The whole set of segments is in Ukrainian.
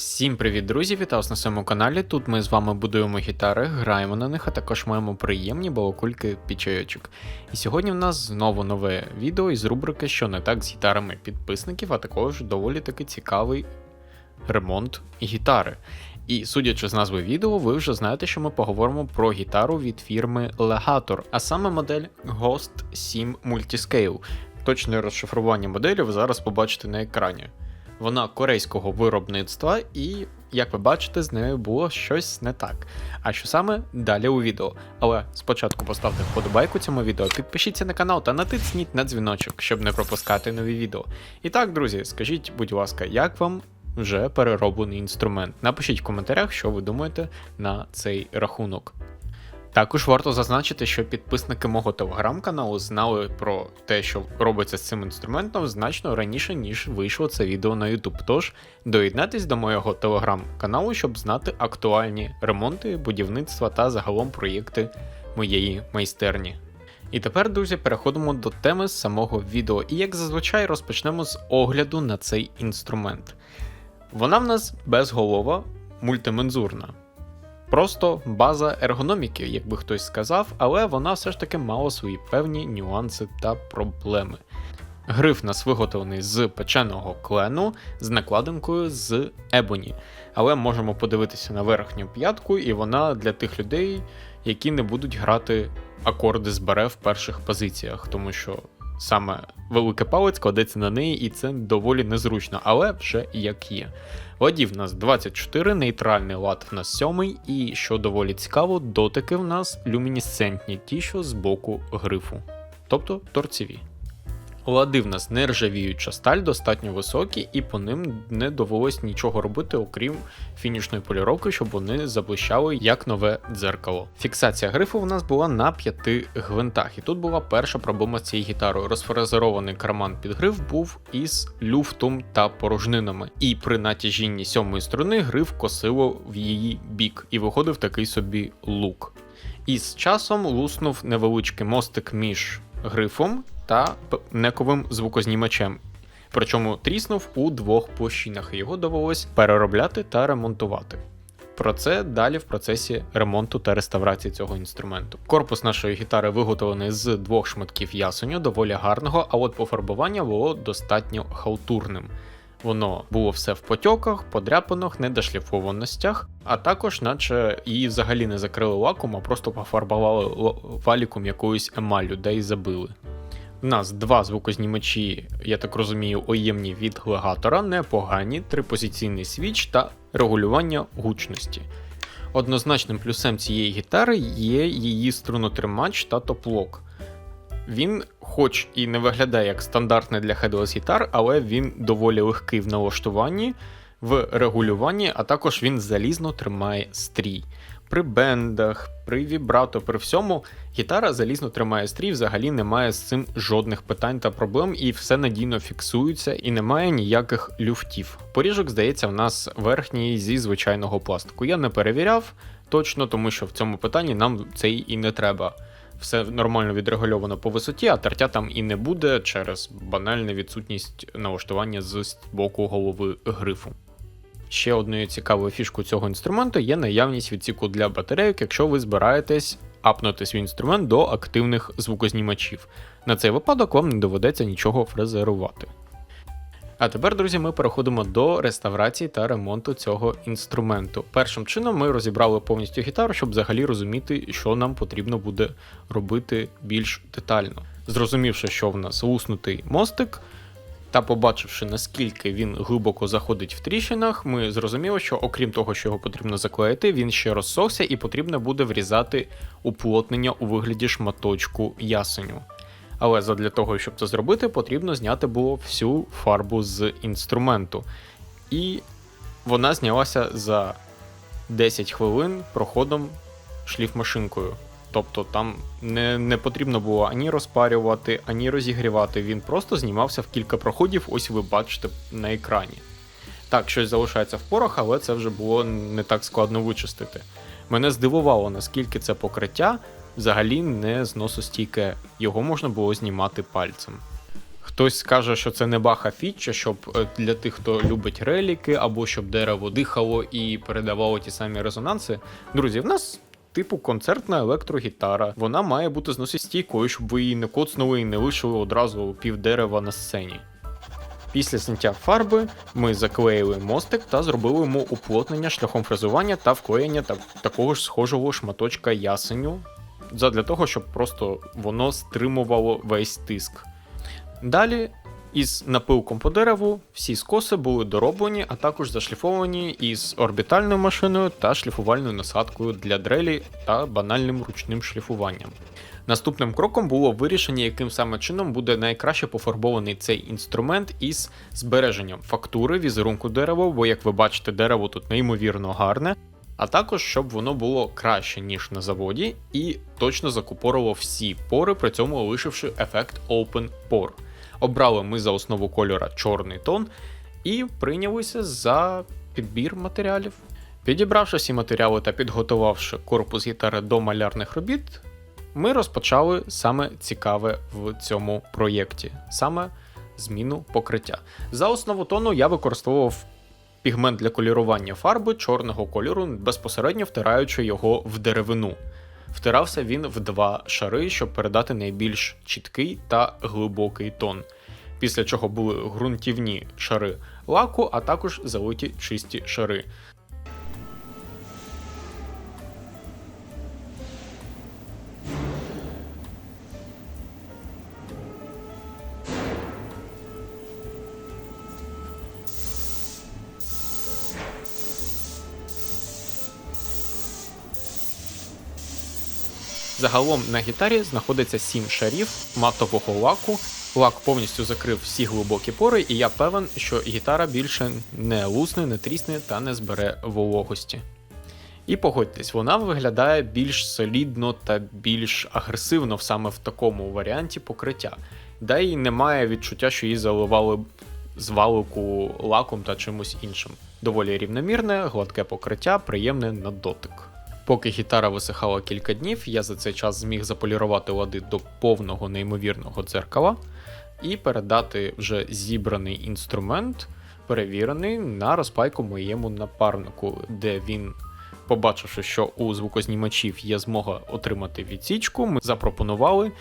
Всім привіт, друзі! Вітаю вас на своєму каналі. Тут ми з вами будуємо гітари, граємо на них, а також маємо приємні балакульки під чайочок. І сьогодні в нас знову нове відео із рубрики Що не так з гітарами підписників, а також доволі таки цікавий ремонт гітари. І судячи з назви відео, ви вже знаєте, що ми поговоримо про гітару від фірми Legator, а саме модель Ghost 7 Multiscale. Точне розшифрування моделі ви зараз побачите на екрані. Вона корейського виробництва, і, як ви бачите, з нею було щось не так. А що саме далі у відео. Але спочатку поставте вподобайку цьому відео, підпишіться на канал та натисніть на дзвіночок, щоб не пропускати нові відео. І так, друзі, скажіть, будь ласка, як вам вже перероблений інструмент? Напишіть в коментарях, що ви думаєте на цей рахунок. Також варто зазначити, що підписники мого телеграм-каналу знали про те, що робиться з цим інструментом значно раніше, ніж вийшло це відео на YouTube. Тож доєднатись до моєго телеграм-каналу, щоб знати актуальні ремонти, будівництва та загалом проєкти моєї майстерні. І тепер, друзі, переходимо до теми самого відео. І як зазвичай розпочнемо з огляду на цей інструмент. Вона в нас безголова, мультимензурна. Просто база ергономіки, як би хтось сказав, але вона все ж таки мала свої певні нюанси та проблеми. Гриф нас виготовлений з печеного клену з накладинкою з ебоні. Але можемо подивитися на верхню п'ятку, і вона для тих людей, які не будуть грати акорди з баре в перших позиціях, тому що саме великий палець кладеться на неї, і це доволі незручно, але вже як є. Ладів в нас 24, нейтральний лад в нас 7, і що доволі цікаво, дотики в нас люмінесцентні, ті, що з боку грифу, тобто торцеві. Лади в нас не ржавіюча сталь, достатньо високі, і по ним не довелось нічого робити, окрім фінішної поліровки, щоб вони заблищали як нове дзеркало. Фіксація грифу в нас була на п'яти гвинтах, і тут була перша проблема з цією гітарою. Розфрезерований карман під гриф був із люфтом та порожнинами, і при натяжінні сьомої струни гриф косило в її бік, і виходив такий собі лук. І з часом луснув невеличкий мостик між грифом та нековим звукознімачем. Причому тріснув у двох площинах, і його довелось переробляти та ремонтувати. Про це далі в процесі ремонту та реставрації цього інструменту. Корпус нашої гітари виготовлений з двох шматків ясеню, доволі гарного, а от пофарбування було достатньо халтурним. Воно було все в потьоках, подряпинах, недошліфованостях, а також, наче її взагалі не закрили лаком, а просто пофарбували валіком якоюсь емаллю, де й забили. У нас два звукознімачі, я так розумію, оємні від легатора, непогані, трипозиційний свіч та регулювання гучності. Однозначним плюсом цієї гітари є її струнотримач та топлок. Він, хоч і не виглядає як стандартний для Headless гітар, але він доволі легкий в налаштуванні, в регулюванні, а також він залізно тримає стрій. При бендах, при вібрато, при всьому гітара залізно тримає стрій, взагалі немає з цим жодних питань та проблем, і все надійно фіксується, і немає ніяких люфтів. Поріжок, здається, в нас верхній зі звичайного пластику. Я не перевіряв точно, тому що в цьому питанні нам цей і не треба. Все нормально відрегульовано по висоті, а тертя там і не буде через банальну відсутність налаштування з боку голови грифу. Ще одною цікавою фішкою цього інструменту є наявність відсіку для батарейок, якщо ви збираєтесь апнути свій інструмент до активних звукознімачів. На цей випадок вам не доведеться нічого фрезерувати. А тепер, друзі, ми переходимо до реставрації та ремонту цього інструменту. Першим чином ми розібрали повністю гітару, щоб взагалі розуміти, що нам потрібно буде робити більш детально. Зрозумівши, що в нас луснутий мостик, та побачивши, наскільки він глибоко заходить в тріщинах, ми зрозуміли, що окрім того, що його потрібно заклеїти, він ще розсохся і потрібно буде врізати уплотнення у вигляді шматочку ясеню. Але задля того, щоб це зробити, потрібно зняти було всю фарбу з інструменту. І вона знялася за 10 хвилин проходом шліфмашинкою. Тобто там не не потрібно було ані розпарювати, ані розігрівати. Він просто знімався в кілька проходів, ось ви бачите на екрані. Так, щось залишається в порох, але це вже було не так складно вичистити. Мене здивувало, наскільки це покриття взагалі не зносостійке, його можна було знімати пальцем. Хтось скаже, що це не баха фіча, щоб е, для тих, хто любить реліки, або щоб дерево дихало і передавало ті самі резонанси. Друзі, в нас. Типу концертна електрогітара. Вона має бути зносостійкою, щоб ви її не коцнули і не лишили одразу пів дерева на сцені. Після зняття фарби ми заклеїли мостик та зробили йому уплотнення шляхом фрезування та вклеєння так, такого ж схожого шматочка ясеню, задля того, щоб просто воно стримувало весь тиск. Далі із напилком по дереву всі скоси були дороблені, а також зашліфовані із орбітальною машиною та шліфувальною насадкою для дрелі та банальним ручним шліфуванням. Наступним кроком було вирішення, яким саме чином буде найкраще пофарбований цей інструмент із збереженням фактури візерунку дерева, бо, як ви бачите, дерево тут неймовірно гарне, а також щоб воно було краще, ніж на заводі, і точно закупорило всі пори, при цьому лишивши ефект Open Pore. Обрали ми за основу кольора чорний тон і прийнялися за підбір матеріалів. Підібравши всі матеріали та підготувавши корпус гітари до малярних робіт, ми розпочали саме цікаве в цьому проєкті, саме зміну покриття. За основу тону я використовував пігмент для колірування фарби чорного кольору, безпосередньо втираючи його в деревину. Втирався він в два шари, щоб передати найбільш чіткий та глибокий тон. Після чого були ґрунтівні шари лаку, а також залиті чисті шари. Загалом на гітарі знаходиться 7 шарів матового лаку. Лак повністю закрив всі глибокі пори, і я певен, що гітара більше не лусне, не трісне та не збере вологості. І погодьтесь, вона виглядає більш солідно та більш агресивно саме в такому варіанті покриття. Да й немає відчуття, що її заливали з валику лаком та чимось іншим. Доволі рівномірне, гладке покриття, приємне на дотик. Поки гітара висихала кілька днів, я за цей час зміг заполірувати лади до повного неймовірного дзеркала і передати вже зібраний інструмент, перевірений на розпайку моєму напарнику, де він, побачивши, що у звукознімачів є змога отримати відсічку, ми запропонували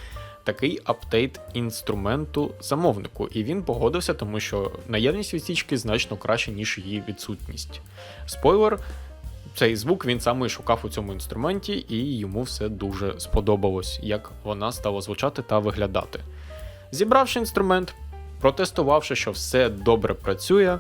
такий аптейт інструменту замовнику, і він погодився, тому що наявність відсічки значно краще, ніж її відсутність. Спойлер. Цей звук він саме і шукав у цьому інструменті, і йому все дуже сподобалось, як вона стала звучати та виглядати. Зібравши інструмент, протестувавши, що все добре працює,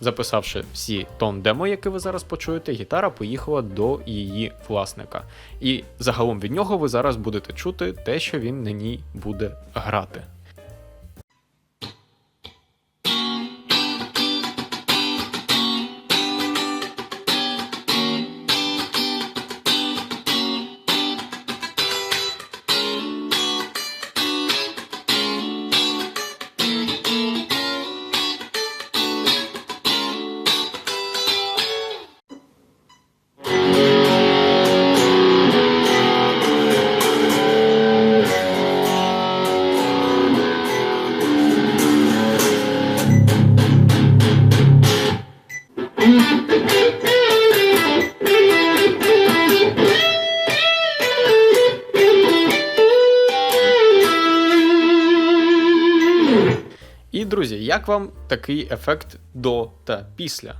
записавши всі тон демо, які ви зараз почуєте, гітара поїхала до її власника. І загалом від нього ви зараз будете чути те, що він на ній буде грати. Як вам такий ефект до та після?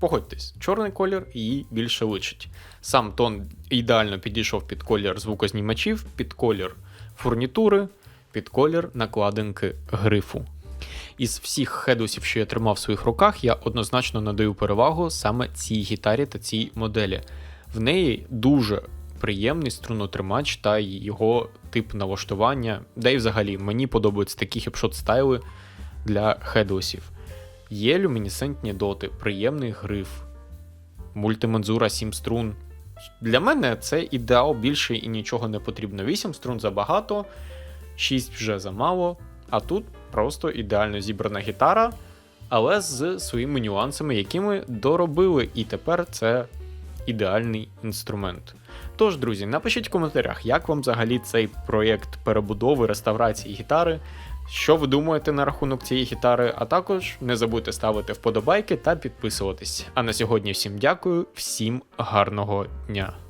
Погодьтесь, чорний колір її більше личить. Сам тон ідеально підійшов під колір звукознімачів, під колір фурнітури, під колір накладинки грифу. Із всіх хедусів, що я тримав в своїх руках, я однозначно надаю перевагу саме цій гітарі та цій моделі. В неї дуже приємний струнотримач та його тип налаштування. Да й взагалі мені подобаються такі хіпшот стайли для хедлесів. Є люмінесцентні доти, приємний гриф, мультимензура 7 струн. Для мене це ідеал більше і нічого не потрібно. 8 струн забагато, 6 вже замало, а тут просто ідеально зібрана гітара, але з своїми нюансами, які ми доробили, і тепер це ідеальний інструмент. Тож, друзі, напишіть в коментарях, як вам взагалі цей проєкт перебудови, реставрації гітари, що ви думаєте на рахунок цієї гітари, а також не забудьте ставити вподобайки та підписуватись. А на сьогодні всім дякую, всім гарного дня.